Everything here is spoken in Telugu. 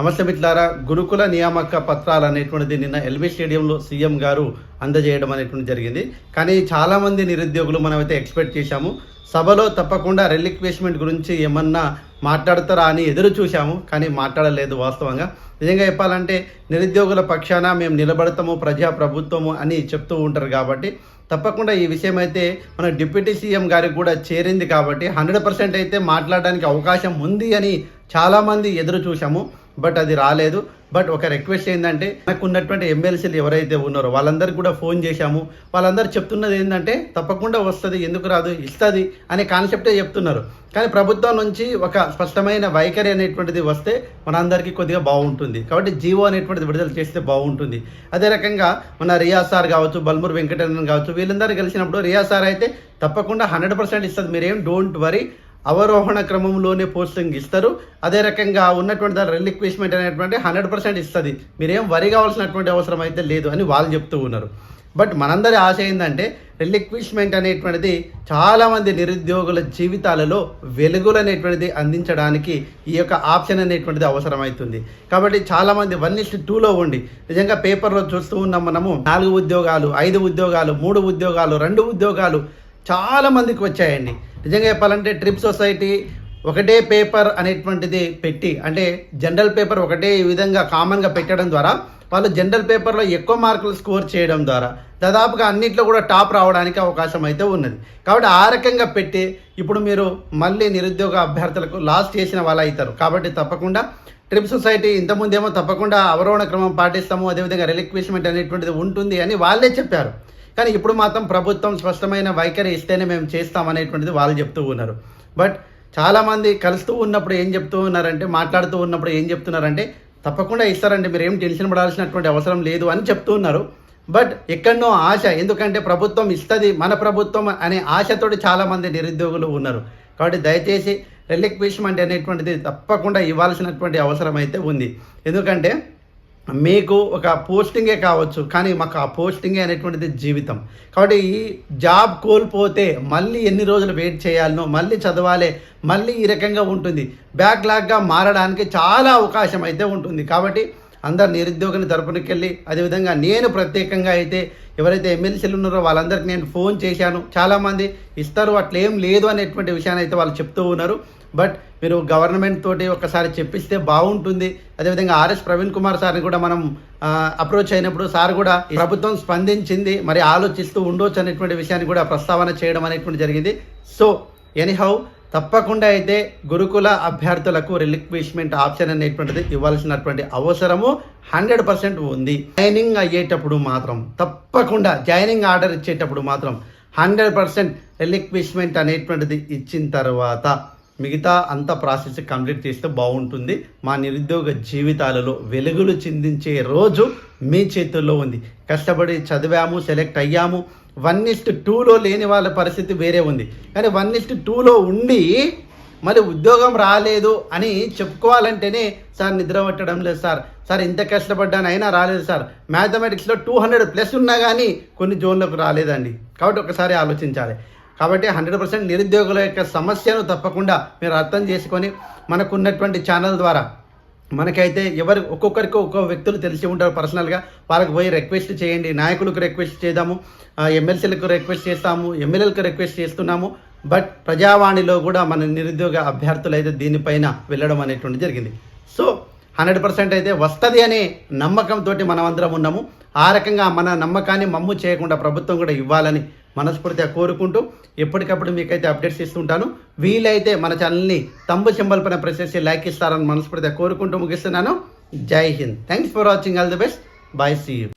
నమస్తే మిత్రులారా గురుకుల నియామక పత్రాలు అనేటువంటిది నిన్న ఎల్బీ స్టేడియంలో సీఎం గారు అందజేయడం అనేటువంటి జరిగింది. కానీ చాలామంది నిరుద్యోగులు మనమైతే ఎక్స్పెక్ట్ చేశాము. సభలో తప్పకుండా రెలిక్వేస్మెంట్ గురించి ఏమన్నా మాట్లాడతారా అని ఎదురు చూశాము. కానీ మాట్లాడలేదు వాస్తవంగా. నిజంగా చెప్పాలంటే నిరుద్యోగుల పక్షాన మేము నిలబడతాము ప్రజా ప్రభుత్వము అని చెప్తూ ఉంటారు కాబట్టి తప్పకుండా ఈ విషయం అయితే మన డిప్యూటీ సీఎం గారికి కూడా చేరింది కాబట్టి హండ్రెడ్ పర్సెంట్ అయితే మాట్లాడడానికి అవకాశం ఉంది అని చాలామంది ఎదురు చూశాము. బట్ అది రాలేదు. బట్ ఒక రిక్వెస్ట్ ఏంటంటే నాకు ఉన్నటువంటి ఎమ్మెల్సీలు ఎవరైతే ఉన్నారో వాళ్ళందరికీ కూడా ఫోన్ చేశాము. వాళ్ళందరూ చెప్తున్నది ఏంటంటే తప్పకుండా వస్తుంది ఎందుకు రాదు ఇస్తుంది అనే కాన్సెప్టే చెప్తున్నారు. కానీ ప్రభుత్వం నుంచి ఒక స్పష్టమైన వైఖరి అనేటువంటిది వస్తే మనందరికీ కొద్దిగా బాగుంటుంది. కాబట్టి జీవో అనేటువంటిది విడుదల చేస్తే బాగుంటుంది. అదే రకంగా మన రియా సార్ కావచ్చు బల్మూర్ వెంకటరమణ కావచ్చు వీళ్ళందరూ కలిసినప్పుడు రియా సార్ అయితే తప్పకుండా హండ్రెడ్ పర్సెంట్ ఇస్తుంది. మీరేం డోంట్ వరీ. అవరోహణ క్రమంలోనే పోస్టింగ్ ఇస్తారు. అదే రకంగా ఉన్నటువంటి దాని రిలిక్విష్మెంట్ అనేటువంటి హండ్రెడ్ పర్సెంట్ ఇస్తుంది. మీరేం వరి కావాల్సినటువంటి అవసరం అయితే లేదు అని వాళ్ళు చెప్తూ ఉన్నారు. బట్ మనందరి ఆశ ఏంటంటే రిలిక్విష్మెంట్ అనేటువంటిది చాలామంది నిరుద్యోగుల జీవితాలలో వెలుగులు అనేటువంటిది అందించడానికి ఈ యొక్క ఆప్షన్ అనేటువంటిది అవసరమవుతుంది కాబట్టి చాలామంది వన్ ఇస్ట్ టూలో ఉండి నిజంగా పేపర్లో చూస్తూ ఉన్నాం మనము నాలుగు ఉద్యోగాలు ఐదు ఉద్యోగాలు మూడు ఉద్యోగాలు రెండు ఉద్యోగాలు చాలామందికి వచ్చాయండి. నిజంగా చెప్పాలంటే ట్రిప్ సొసైటీ ఒకటే పేపర్ అనేటువంటిది పెట్టి అంటే జనరల్ పేపర్ ఒకటే ఈ విధంగా కామన్గా పెట్టడం ద్వారా వాళ్ళు జనరల్ పేపర్లో ఎక్కువ మార్కులు స్కోర్ చేయడం ద్వారా దాదాపుగా అన్నింటిలో కూడా టాప్ రావడానికి అవకాశం అయితే ఉన్నది. కాబట్టి ఆ రకంగా పెట్టి ఇప్పుడు మీరు మళ్ళీ నిరుద్యోగ అభ్యర్థులకు లాస్ట్ చేసిన వాళ్ళు అవుతారు. కాబట్టి తప్పకుండా ట్రిప్ సొసైటీ ఇంతకుముందేమో తప్పకుండా అవరోహణ క్రమం పాటిస్తాము అదేవిధంగా రిలిక్విష్మెంట్ అనేటువంటిది ఉంటుంది అని వాళ్ళే చెప్పారు. కానీ ఇప్పుడు మాత్రం ప్రభుత్వం స్పష్టమైన వైఖరి ఇస్తేనే మేము చేస్తాం అనేటువంటిది వాళ్ళు చెప్తూ ఉన్నారు. బట్ చాలామంది కలుస్తూ ఉన్నప్పుడు ఏం చెప్తూ ఉన్నారంటే మాట్లాడుతూ ఉన్నప్పుడు ఏం చెప్తున్నారంటే తప్పకుండా ఇస్తారంటే మీరు ఏం టెన్షన్ పడాల్సినటువంటి అవసరం లేదు అని చెప్తూ ఉన్నారు. బట్ ఎక్కడనో ఆశ ఎందుకంటే ప్రభుత్వం ఇస్తుంది మన ప్రభుత్వం అనే ఆశతోటి చాలామంది నిరుద్యోగులు ఉన్నారు. కాబట్టి దయచేసి రిలిక్విష్మెంట్ అనేటువంటిది తప్పకుండా ఇవ్వాల్సినటువంటి అవసరం అయితే ఉంది. ఎందుకంటే మీకు ఒక పోస్టింగే కావచ్చు కానీ మాకు ఆ పోస్టింగే అనేటువంటిది జీవితం. కాబట్టి ఈ జాబ్ కోల్పోతే మళ్ళీ ఎన్ని రోజులు వెయిట్ చేయాలనో మళ్ళీ చదవాలి మళ్ళీ ఈ రకంగా ఉంటుంది. బ్యాక్లాగ్గా మారడానికి చాలా అవకాశం అయితే ఉంటుంది. కాబట్టి అందరు నిరుద్యోగిని తరపునకి వెళ్ళి అదేవిధంగా నేను ప్రత్యేకంగా అయితే ఎవరైతే ఎమ్మెల్సీలు ఉన్నారో వాళ్ళందరికీ నేను ఫోన్ చేశాను. చాలామంది ఇస్తారు అట్లేం లేదు అనేటువంటి విషయాన్ని అయితే వాళ్ళు చెప్తూ ఉన్నారు. బట్ మీరు గవర్నమెంట్ తోటి ఒకసారి చెప్పిస్తే బాగుంటుంది. అదేవిధంగా ఆర్ఎస్ ప్రవీణ్ కుమార్ సార్ని కూడా మనం అప్రోచ్ అయినప్పుడు సార్ కూడా ప్రభుత్వం స్పందించింది మరి ఆలోచిస్తూ ఉండొచ్చు అనేటువంటి విషయాన్ని కూడా ప్రస్తావన చేయడం అనేటువంటి జరిగింది. సో ఎనీహౌ తప్పకుండా అయితే గురుకుల అభ్యర్థులకు రిలిక్విష్మెంట్ ఆప్షన్ అనేటువంటిది ఇవ్వాల్సినటువంటి అవసరము హండ్రెడ్ పర్సెంట్ ఉంది. జాయినింగ్ అయ్యేటప్పుడు మాత్రం తప్పకుండా జాయినింగ్ ఆర్డర్ ఇచ్చేటప్పుడు మాత్రం హండ్రెడ్ పర్సెంట్ రిలిక్విష్మెంట్ అనేటువంటిది ఇచ్చిన తర్వాత మిగతా అంత ప్రాసెస్ కంప్లీట్ చేస్తే బాగుంటుంది. మా నిరుద్యోగ జీవితాలలో వెలుగులు చిందించే రోజు మీ చేతుల్లో ఉంది. కష్టపడి చదివాము సెలెక్ట్ అయ్యాము. వన్ ఇస్ట్ టూలో లేని వాళ్ళ పరిస్థితి వేరే ఉంది. కానీ వన్ ఇస్ట్ టూలో ఉండి మరి ఉద్యోగం రాలేదు అని చెప్పుకోవాలంటేనే సార్ నిద్ర పట్టడం లేదు సార్. సార్ ఇంత కష్టపడ్డాను అయినా రాలేదు సార్. మ్యాథమెటిక్స్లో టూ హండ్రెడ్ ప్లస్ ఉన్నా కానీ కొన్ని జోన్లకు రాలేదండి. కాబట్టి ఒకసారి ఆలోచించాలి. కాబట్టి హండ్రెడ్ పర్సెంట్ నిరుద్యోగుల యొక్క సమస్యను తప్పకుండా మీరు అర్థం చేసుకొని మనకున్నటువంటి ఛానల్ ద్వారా మనకైతే ఎవరు ఒక్కొక్కరికి ఒక్కొక్క వ్యక్తులు తెలిసి ఉంటారు పర్సనల్గా. వాళ్ళకి పోయి రిక్వెస్ట్ చేయండి. నాయకులకు రిక్వెస్ట్ చేద్దాము. ఎమ్మెల్సీలకు రిక్వెస్ట్ చేస్తాము. ఎమ్మెల్యేలకు రిక్వెస్ట్ చేస్తున్నాము. బట్ ప్రజావాణిలో కూడా మన నిరుద్యోగ అభ్యర్థులు అయితే దీనిపైన వెళ్ళడం అనేటువంటి జరిగింది. సో హండ్రెడ్ పర్సెంట్ అయితే వస్తుంది అనే నమ్మకంతో మనమందరం ఉన్నాము. ఆ రకంగా మన నమ్మకాన్ని మమ్ము చేయకుండా ప్రభుత్వం కూడా ఇవ్వాలని మనస్ఫూర్తిగా కోరుకుంటూ ఎప్పటికప్పుడు మీకైతే అప్డేట్స్ ఇస్తుంటాను. వీలైతే మన ఛానల్ని తంబు సింబల్ పైన ప్రెస్ చేసి లైక్ ఇస్తారని మనస్ఫూర్తిగా కోరుకుంటూ ముగిస్తున్నాను. Jai Hind. Thanks for watching all the best bye see you